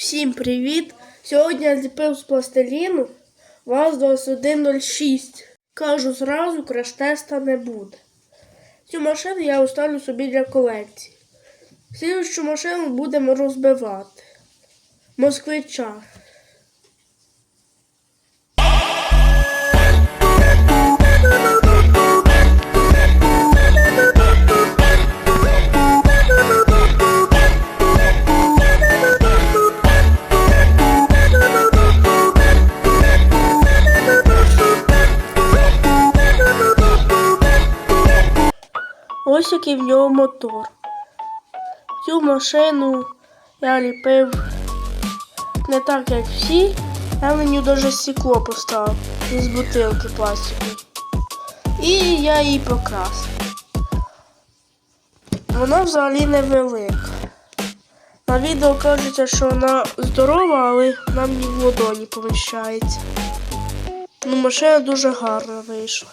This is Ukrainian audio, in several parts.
Всім привіт! Сьогодні я зліпив з пластиліну ВАЗ-2106. Кажу зразу, краш-теста не буде. Цю машину я оставлю собі для колекції. Слідчу машину будемо розбивати. Москвича. Ось який в нього мотор. Цю машину я ліпив не так, як всі. Я мені дуже стекло поставив із бутилки пластикової. І я її покрасив. Вона взагалі невелика. На відео кажеться, що вона здорова, але вона мені в ладоні поміщається. Ну, машина дуже гарна вийшла.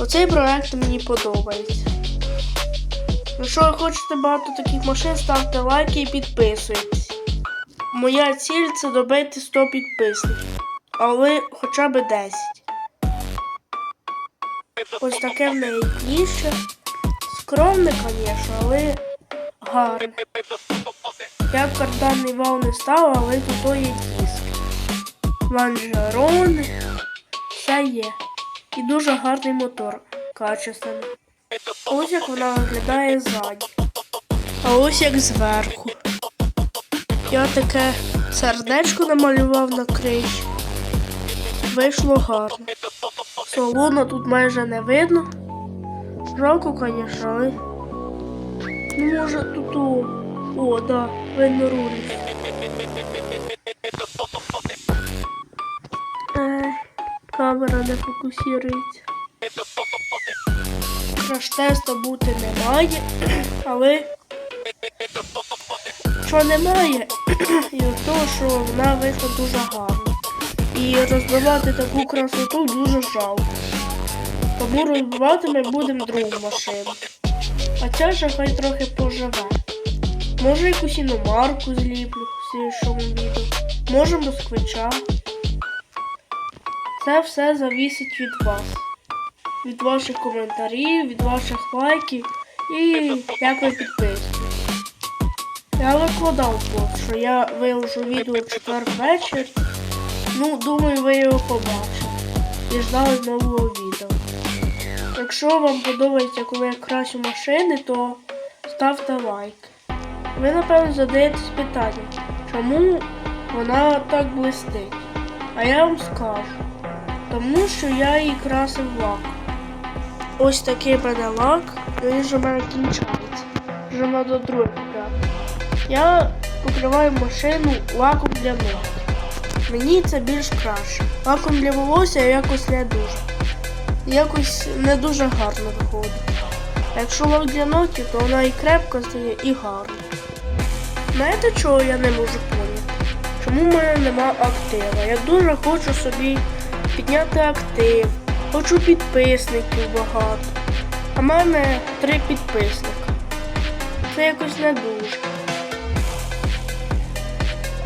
Оцей проект мені подобається. Якщо ви хочете багато таких машин, ставте лайки і підписуйтесь. Моя ціль це добити 100 підписників, але хоча б 10. Ось таке в неї дніще. Скромне, звісно, але гарне. Я б карданний вал не став, але тут є диск. Ланжерони, все є. І дуже гарний мотор, качественний. Ось як вона виглядає ззаді. А ось як зверху. Я таке сердечко намалював на криші. Вийшло гарно. Салону тут майже не видно. Жалко, звісно, але. Ну, може тут о. О, да, видно руль. Камера не фокусується. Краш-теста бути немає, але що немає, і того, що вона вийшла дуже гарно. І розбивати таку красоту дуже жалко. Тому розбивати ми будемо другу машину. А ця же хай трохи поживе. Може якусь іномарку зліплю в слідчому відео. Може москвича. Це все завісить від вас. Від ваших коментарів, від ваших лайків і як ви підписуєтесь. Я викладав пост, що я виложу відео в четвер ввечері. Ну, думаю, ви його побачите. І ждали нового відео. Якщо вам подобається, коли я красю машини, то ставте лайк. Ви, напевно, задаєтесь питанням, чому вона так блистить? А я вам скажу. Тому що я її красив лаком. Ось такий мене лак, він вже мене кінчається. Вже треба другий купляти. Я покриваю машину лаком для ног. Мені це більш краще. Лаком для волосся якось не дуже. Якось не дуже гарно виходить. Якщо лак для ногтів, то вона і крепка стає, і гарна. Знаєте, чого я не можу поняти? Чому в мене нема актива? Я дуже хочу собі підняти актив, хочу підписників багато. А в мене три підписника. Це якось не дуже.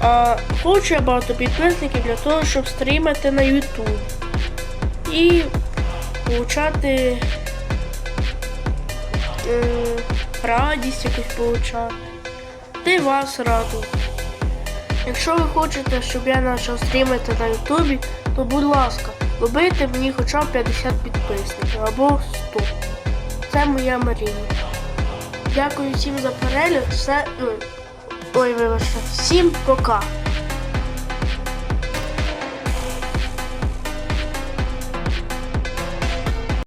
А хочу я багато підписників для того, щоб стрімити на YouTube і получати е, радість якусь получати. Й вас радувати. Якщо ви хочете, щоб я почав стрімити на Ютубі, то будь ласка, добийте мені хоча б 50 підписників або 100. Це моя мрія. Дякую всім за перегляд. Все. ну, Ой, вибачте. Всім пока.